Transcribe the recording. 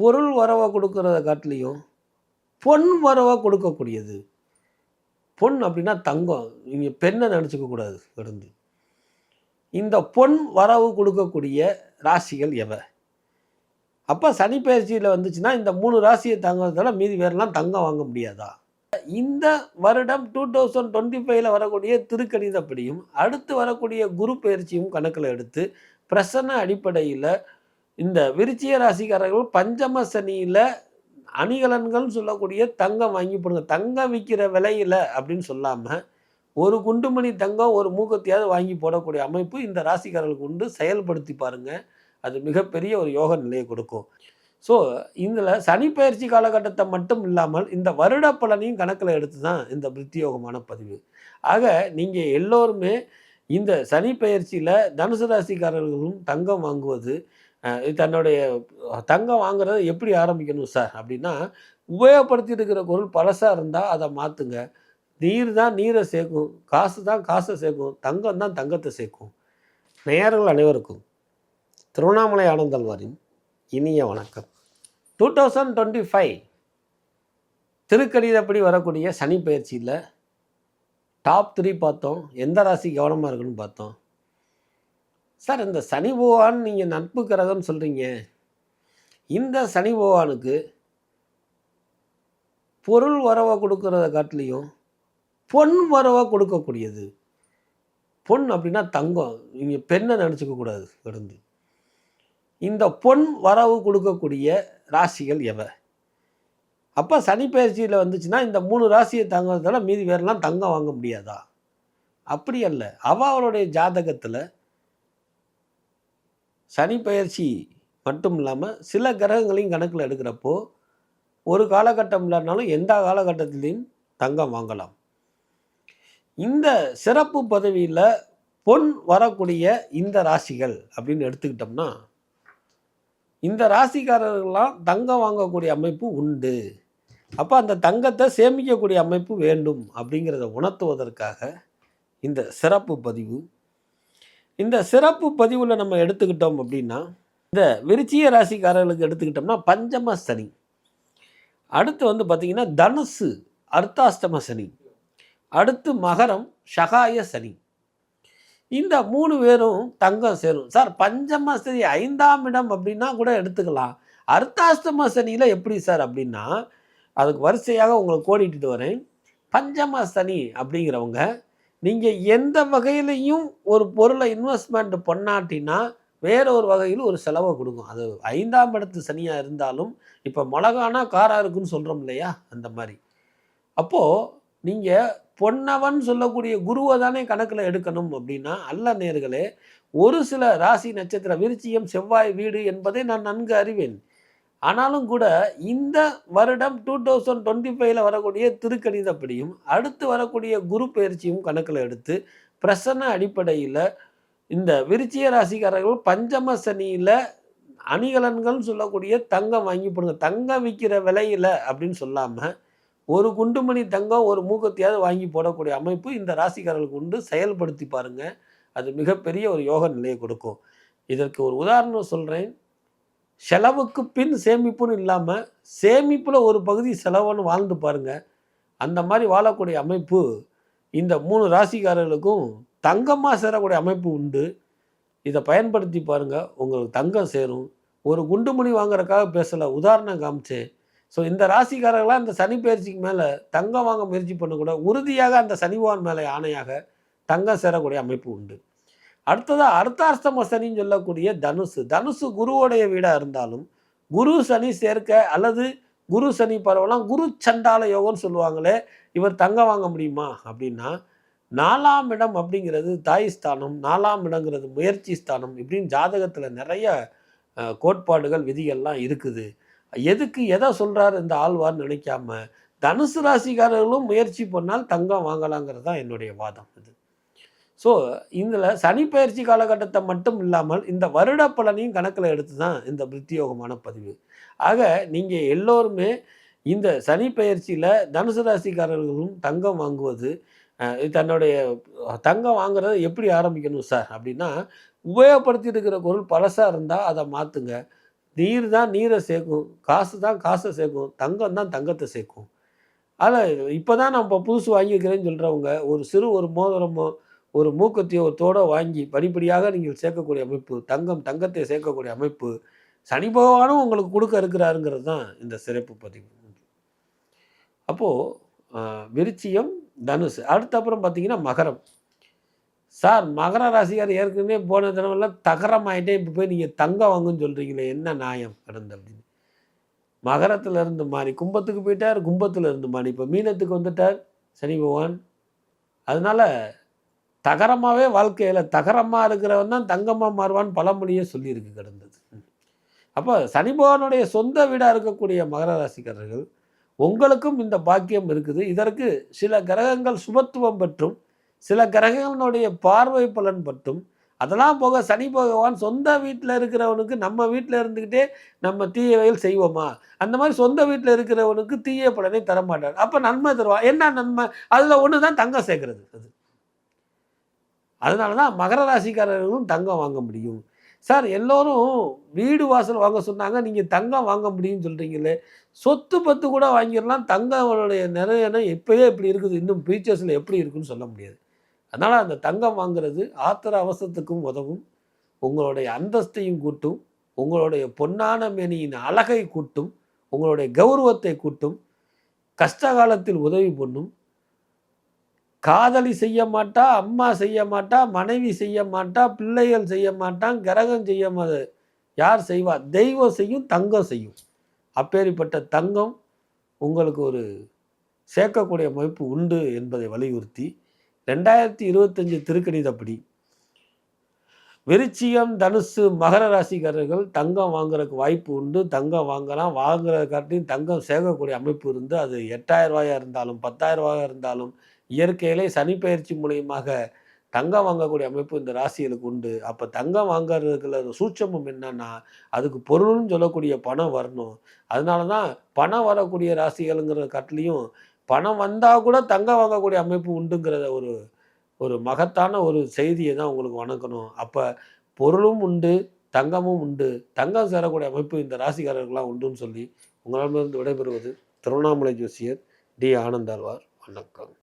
பொருள் வரவை கொடுக்கறத காட்டிலையும் பொன் வரவை கொடுக்கக்கூடியது. பொன் அப்படின்னா தங்கம். நீங்கள் பெண்ணை நினச்சிக்க கூடாது கிடந்து இந்த பொன் வரவு கொடுக்கக்கூடிய ராசிகள் எவை? அப்போ சனி பயிற்சியில் வந்துச்சுன்னா இந்த மூணு ராசியை தங்குறதால மீதி வேறெல்லாம் தங்கம் வாங்க முடியாதா? இந்த வருடம் டூ தௌசண்ட் டுவெண்ட்டி ஃபைவ்ல வரக்கூடிய திருக்கணிதப்படியும் அடுத்து வரக்கூடிய குரு பயிற்சியும் கணக்கில் எடுத்து பிரசன்ன அடிப்படையில் இந்த விருச்சிய ராசிக்காரர்கள் பஞ்சம சனியில் அணிகலன்கள் சொல்லக்கூடிய தங்கம் வாங்கி போடுங்க. தங்கம் விற்கிற விலையில் அப்படின்னு சொல்லாமல் ஒரு குண்டுமணி தங்கம் ஒரு மூக்கத்தையாவது வாங்கி போடக்கூடிய அமைப்பு இந்த ராசிக்காரர்களுக்கு உண்டு. செயல்படுத்தி பாருங்கள் அது மிகப்பெரிய ஒரு யோக நிலையை கொடுக்கும். ஸோ இதில் சனி பயிற்சி காலகட்டத்தை மட்டும் இல்லாமல் இந்த வருட பலனையும் கணக்கில் எடுத்து தான் இந்த பிரத்தியோகமான பதிவு. ஆக நீங்கள் எல்லோருமே இந்த சனி பயிற்சியில் தனுசு ராசிக்காரர்களும் தங்கம் வாங்குவது தன்னுடைய தங்கம் வாங்குறத எப்படி ஆரம்பிக்கணும் சார்? அப்படின்னா உபயோகப்படுத்திட்டு இருக்கிற பொருள் பழசாக இருந்தால் அதை மாற்றுங்க நீர் தான் நீரை சேர்க்கும். காசு தான் காசை சேர்க்கும். தங்கம் தான் தங்கத்தை சேர்க்கும். நேயர்கள் அனைவருக்கும் திருவண்ணாமலை ஆனந்தல்வாரின் இனிய வணக்கம். டூ தௌசண்ட் டுவெண்ட்டி ஃபைவ் திருக்கணிதப்படி வரக்கூடிய சனி பயிற்சியில் டாப் த்ரீ பார்த்தோம். எந்த ராசி கவனமாக இருக்குன்னு பார்த்தோம். சார் இந்த சனி பகவான் நீங்கள் நட்பு கிரகம்னு சொல்கிறீங்க இந்த சனி பகவானுக்கு பொருள் வரவை கொடுக்கறத காட்டிலையும் பொன் வரவை கொடுக்கக்கூடியது. பொன் அப்படின்னா தங்கம். நீங்கள் பெண்ணை நினச்சிக்க கூடாது கடந்து. இந்த பொன் வரவு கொடுக்கக்கூடிய ராசிகள் எவை? அப்போ சனி பயிற்சியில் வந்துச்சுன்னா இந்த மூணு ராசியை தங்குறதால மீதி வேறெல்லாம் தங்கம் வாங்க முடியாதா? அப்படி அல்ல. அவ அவளுடைய ஜாதகத்தில் சனி பயிற்சி மட்டும் இல்லாமல் சில கிரகங்களையும் கணக்கில் எடுக்கிறப்போ ஒரு காலகட்டம் இல்லைனாலும் எந்த காலகட்டத்திலையும் தங்கம் வாங்கலாம். இந்த சிறப்பு பதவியில் பொன் வரக்கூடிய இந்த ராசிகள் அப்படின்னு எடுத்துக்கிட்டோம்னா இந்த ராசிக்காரர்கள்லாம் தங்கம் வாங்கக்கூடிய அமைப்பு உண்டு. அப்போ அந்த தங்கத்தை சேமிக்கக்கூடிய அமைப்பு வேண்டும் அப்படிங்கிறத உணர்த்துவதற்காக இந்த சிறப்பு பதிவு இந்த சிறப்பு பதிவில் நம்ம எடுத்துக்கிட்டோம் அப்படின்னா இந்த விருச்சிய ராசிக்காரர்களுக்கு எடுத்துக்கிட்டோம்னா பஞ்சம சனி. அடுத்து வந்து பார்த்திங்கன்னா தனுசு அர்த்தாஷ்டம சனி. அடுத்து மகரம் ஷகாய சனி. இந்த மூணு பேரும் தங்கம் சேரும். சார் பஞ்சம சனி ஐந்தாம் இடம் அப்படின்னா கூட எடுத்துக்கலாம். அர்த்தாஷ்டம சனியில் எப்படி சார் அப்படின்னா அதுக்கு வரிசையாக உங்களை கோடிட்டு வரேன். பஞ்சம சனி அப்படிங்கிறவங்க நீங்கள் எந்த வகையிலையும் ஒரு பொருளை இன்வெஸ்ட்மெண்ட் பண்ணாட்டினா வேற ஒரு வகையில் ஒரு செலவை கொடுக்கும். அது ஐந்தாம் இடத்து சனியாக இருந்தாலும் இப்போ மிளகானா காராக இருக்குன்னு சொல்கிறோம் இல்லையா? அந்த மாதிரி. அப்போது நீங்கள் பொன்னவன் சொல்லக்கூடிய குருவை தானே கணக்கில் எடுக்கணும் அப்படின்னா அல்ல நேர்களே ஒரு சில ராசி நட்சத்திர விருச்சியம் செவ்வாய் வீடு என்பதை நான் நன்கு அறிவேன். ஆனாலும் கூட இந்த வருடம் டூ தௌசண்ட் டுவெண்ட்டி ஃபைவ்ல வரக்கூடிய திருக்கணிதப்படியும் அடுத்து வரக்கூடிய குரு பயிற்சியும் கணக்கில் எடுத்து பிரசன்ன அடிப்படையில் இந்த விருச்சிய ராசிக்காரர்கள் பஞ்சம சனியில் அணிகலன்கள் சொல்லக்கூடிய தங்கம் வாங்கி போடுங்க. தங்கம் விற்கிற விலையில் அப்படின்னு சொல்லாமல் ஒரு குண்டுமணி தங்கம் ஒரு மூக்கத்தையாவது வாங்கி போடக்கூடிய அமைப்பு இந்த ராசிக்காரர்களுக்கு உண்டு. செயல்படுத்தி பாருங்கள் அது மிகப்பெரிய ஒரு யோக நிலையை கொடுக்கும். இதற்கு ஒரு உதாரணம் சொல்கிறேன் செலவுக்கு பின் சேமிப்புன்னு இல்லாமல் சேமிப்பில் ஒரு பகுதி செலவுன்னு வாழ்ந்து பாருங்கள் அந்த மாதிரி வாழக்கூடிய அமைப்பு இந்த மூணு ராசிக்காரர்களுக்கும் தங்கமாக சேரக்கூடிய அமைப்பு உண்டு. இதை பயன்படுத்தி பாருங்கள் உங்களுக்கு தங்கம் சேரும். ஒரு குண்டுமணி வாங்குறதுக்காக பேசலை உதாரணம் காமிச்சேன். ஸோ இந்த ராசிக்காரர்களாக இந்த சனி பயிற்சிக்கு மேலே தங்கம் வாங்க முயற்சி பண்ணக்கூட உறுதியாக அந்த சனிவான் மேலே ஆணையாக தங்கம் சேரக்கூடிய அமைப்பு உண்டு. அடுத்ததாக அர்த்தாஷ்டம சனின்னு சொல்லக்கூடிய தனுசு. தனுசு குருவோடைய வீடாக இருந்தாலும் குரு சனி சேர்க்க அல்லது குரு சனி பரவலாம் குரு சண்டால யோகம்னு சொல்லுவாங்களே இவர் தங்கம் வாங்க முடியுமா? அப்படின்னா நாலாம் இடம் அப்படிங்கிறது தாய் ஸ்தானம் நாலாம் இடங்கிறது முயற்சி ஸ்தானம் இப்படின்னு ஜாதகத்தில் நிறைய கோட்பாடுகள் விதிகள்லாம் இருக்குது. எதுக்கு எதை சொல்கிறார் இந்த ஆழ்வார்னு நினைக்காம தனுசு ராசிக்காரர்களும் முயற்சி பண்ணால் தங்கம் வாங்கலாங்கிறது தான் என்னுடைய வாதம் இது ஸோ இதில் சனிப்பயிற்சி காலகட்டத்தை மட்டும் இல்லாமல் இந்த வருட பலனையும் கணக்கில் எடுத்து தான் இந்த பிரத்தியோகமான பதிவு. ஆக நீங்கள் எல்லோருமே இந்த சனி பயிற்சியில் தனுசு ராசிக்காரர்களும் தங்கம் வாங்குவது தன்னுடைய தங்கம் வாங்குறத எப்படி ஆரம்பிக்கணும் சார்? அப்படின்னா உபயோகப்படுத்தி இருக்கிற பொருள் பழசாக இருந்தால் அதை மாற்றுங்க நீர் தான் நீரை சேர்க்கும் காசு தான் காசை சேர்க்கும் தங்கம் தான் தங்கத்தை சேர்க்கும். அதில் இப்போ தான் நம்ம புதுசு வாங்கியிருக்கிறேன்னு சொல்கிறவங்க ஒரு சிறு ஒரு மோதிரமோ ஒரு மூக்கத்தையோ ஒரு தோடோ வாங்கி படிப்படியாக நீங்கள் சேர்க்கக்கூடிய அமைப்பு தங்கம் தங்கத்தை சேர்க்கக்கூடிய அமைப்பு சனி பகவானும் உங்களுக்கு கொடுக்க இருக்கிறாருங்கிறது தான் இந்த சிறப்பு பதிவு. அப்போது விருச்சியம் தனுசு. அடுத்த அப்புறம் பார்த்தீங்கன்னா மகரம். சார் மகர ராசிக்கார் ஏற்கனவே போன தினமெல்லாம் தகரம் ஆகிட்டே இப்போ போய் நீங்கள் தங்கம் வாங்குன்னு சொல்கிறீங்களே என்ன நியாயம்? கடந்த அப்படின்னு. மகரத்தில் இருந்து மாறி கும்பத்துக்கு போயிட்டார் கும்பத்தில் இருந்து மாறி. இப்போ மீனத்துக்கு வந்துட்டார் சனி பகவான். அதனால் தகரமாகவே வாழ்க்கையில் தகரமாக இருக்கிறவன் தான் தங்கமாக மாறுவான்னு பழமொழியே சொல்லியிருக்கு கிடந்தது. அப்போ சனி பகவானுடைய சொந்த வீடாக இருக்கக்கூடிய மகர ராசிக்காரர்கள் உங்களுக்கும் இந்த பாக்கியம் இருக்குது. இதற்கு சில கிரகங்கள் சுபத்துவம் பெற்றும் சில கிரகங்களுடைய பார்வை பலன் பற்றும். அதெல்லாம் போக சனி பகவான் சொந்த வீட்டில் இருக்கிறவனுக்கு நம்ம வீட்டில் இருந்துக்கிட்டே நம்ம தீயவையில் வயல் செய்வோமா? அந்த மாதிரி சொந்த வீட்டில் இருக்கிறவனுக்கு தீய பலனை தரமாட்டார். அப்போ நன்மை தருவான் என்ன நன்மை? அதில் ஒன்று தான் தங்கம் சேர்க்கறது. அது அதனால தான் மகர ராசிக்காரர்களும் தங்கம் வாங்க முடியும். சார் எல்லோரும் வீடு வாசல் வாங்க சொன்னாங்க நீங்கள் தங்கம் வாங்க முடியும்னு சொல்கிறீங்களே சொத்து பத்து கூட வாங்கிடலாம் தங்கங்களுடைய நிறையனம் இப்போயே இப்படி இருக்குது இன்னும் ஃபீச்சர்ஸில் எப்படி இருக்குன்னு சொல்ல முடியாது. அதனால் அந்த தங்கம் வாங்குறது ஆத்திர அவசரத்துக்கும் உதவும் உங்களுடைய அந்தஸ்தையும் கூட்டும் உங்களுடைய பொன்னான மேனியின் அழகை கூட்டும் உங்களுடைய கௌரவத்தை கூட்டும் கஷ்ட காலத்தில் உதவி பண்ணும் காதலி செய்ய மாட்டா அம்மா செய்ய மாட்டா மனைவி செய்ய மாட்டா பிள்ளைகள் செய்ய மாட்டான் கிரகம் செய்ய மாது யார் செய்வா? தெய்வம் செய்யும் தங்கம் செய்யும். அப்பேற்பட்ட தங்கம் உங்களுக்கு ஒரு சேர்க்கக்கூடிய அமைப்பு உண்டு என்பதை வலியுறுத்தி ரெண்டாயிரத்தி இருபத்தஞ்சு திருக்கணிதப்படி விருச்சியம் தனுசு மகர ராசிக்காரர்கள் தங்கம் வாங்குறதுக்கு வாய்ப்பு உண்டு. தங்கம் வாங்கலாம் வாங்குறதுக்காட்டியும் தங்கம் சேர்க்கக்கூடிய அமைப்பு இருந்து அது எட்டாயிரம் ரூபாயாக இருந்தாலும் பத்தாயிரம் ரூபாயாக இருந்தாலும் இயற்கையிலே சனிப்பெயர்ச்சி மூலியமாக தங்கம் வாங்கக்கூடிய அமைப்பு இந்த ராசிகளுக்கு உண்டு. அப்போ தங்கம் வாங்குறதுக்குள்ள சூட்சமம் என்னன்னா அதுக்கு பொருள்னு சொல்லக்கூடிய பணம் வரணும். அதனால தான் பணம் வரக்கூடிய ராசிகள்ங்கிற கட்டிலையும் பணம் வந்தால் கூட தங்கம் வாங்கக்கூடிய அமைப்பு உண்டுங்கிறத ஒரு ஒரு மகத்தான ஒரு செய்தியை தான் உங்களுக்கு வணக்கணும் அப்போ பொருளும் உண்டு தங்கமும் உண்டு. தங்கம் சேரக்கூடிய அமைப்பு இந்த ராசிக்காரர்கள்லாம் உண்டுன்னு சொல்லி உங்களிடமிருந்து விடைபெறுவது திருவண்ணாமலை ஜோசியர் டி. ஆனந்தாழ்வார். வணக்கம்.